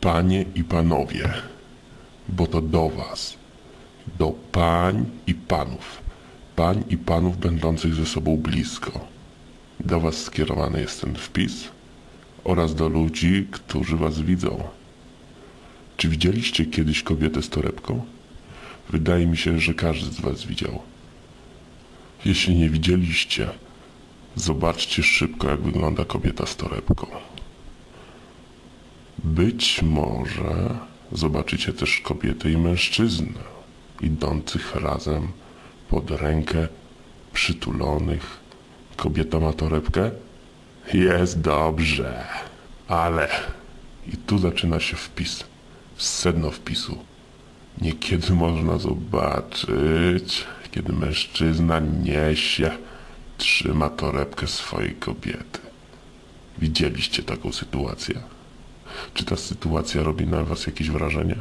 Panie i panowie, bo to do was, do pań i panów, pań i panów będących ze sobą blisko. Do was skierowany jest ten wpis oraz do ludzi, którzy was widzą. Czy widzieliście kiedyś kobietę z torebką? Wydaje mi się, że każdy z was widział. Jeśli nie widzieliście, zobaczcie szybko, jak wygląda kobieta z torebką. Być może zobaczycie też kobietę i mężczyznę, idących razem pod rękę, przytulonych. Kobieta ma torebkę? Jest dobrze, ale i tu zaczyna się wpis, sedno wpisu. Niekiedy można zobaczyć, kiedy mężczyzna niesie, trzyma torebkę swojej kobiety. Widzieliście taką sytuację? Czy ta sytuacja robi na was jakieś wrażenie?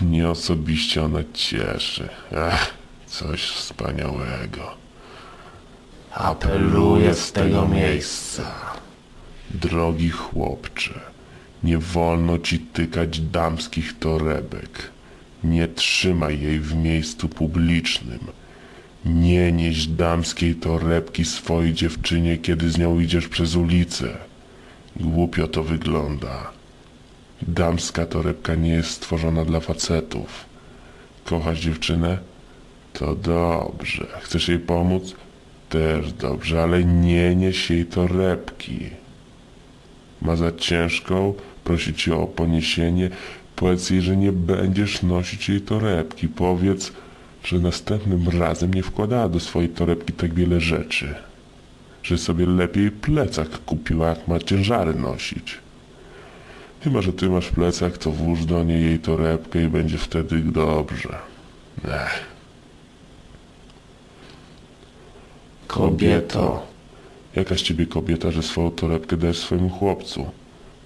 Mnie osobiście ona cieszy. Ech, coś wspaniałego. Apeluję z tego miejsca. Drogi chłopcze, nie wolno ci tykać damskich torebek. Nie trzymaj jej w miejscu publicznym. Nie nieś damskiej torebki swojej dziewczynie, kiedy z nią idziesz przez ulicę. Głupio to wygląda. Damska torebka nie jest stworzona dla facetów. Kochasz dziewczynę? To dobrze. Chcesz jej pomóc? Też dobrze, ale nie nieś jej torebki. Ma za ciężką, prosi cię o poniesienie. Powiedz jej, że nie będziesz nosić jej torebki. Powiedz, że następnym razem nie wkładała do swojej torebki tak wiele rzeczy. Że sobie lepiej plecak kupiła, jak ma ciężary nosić. Chyba, że ty masz plecak, to włóż do niej jej torebkę i będzie wtedy dobrze. Ech. Kobieto, Jakaś ciebie kobieta, że swoją torebkę dajesz swojemu chłopcu.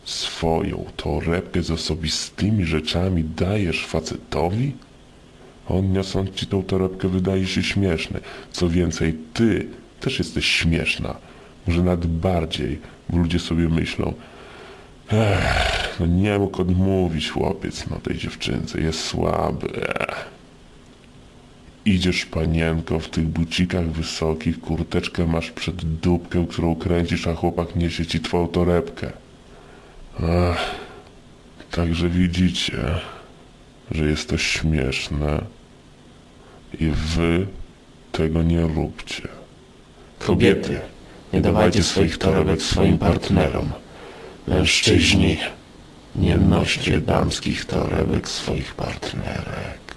Swoją torebkę z osobistymi rzeczami dajesz facetowi? On niosąc ci tą torebkę wydaje się śmieszny. Co więcej, ty też jesteś śmieszna. Może nawet bardziej, bo ludzie sobie myślą Ech, no nie mógł odmówić chłopiec no tej dziewczynce, jest słaby. Ech. Idziesz panienko w tych bucikach wysokich, kurteczkę masz przed dupkę, którą kręcisz, a chłopak niesie ci twoją torebkę. Ach, także widzicie, że jest to śmieszne i wy tego nie róbcie. kobiety, nie dawajcie swoich torebek swoim partnerom. Mężczyźni, nie noście damskich torebek swoich partnerek.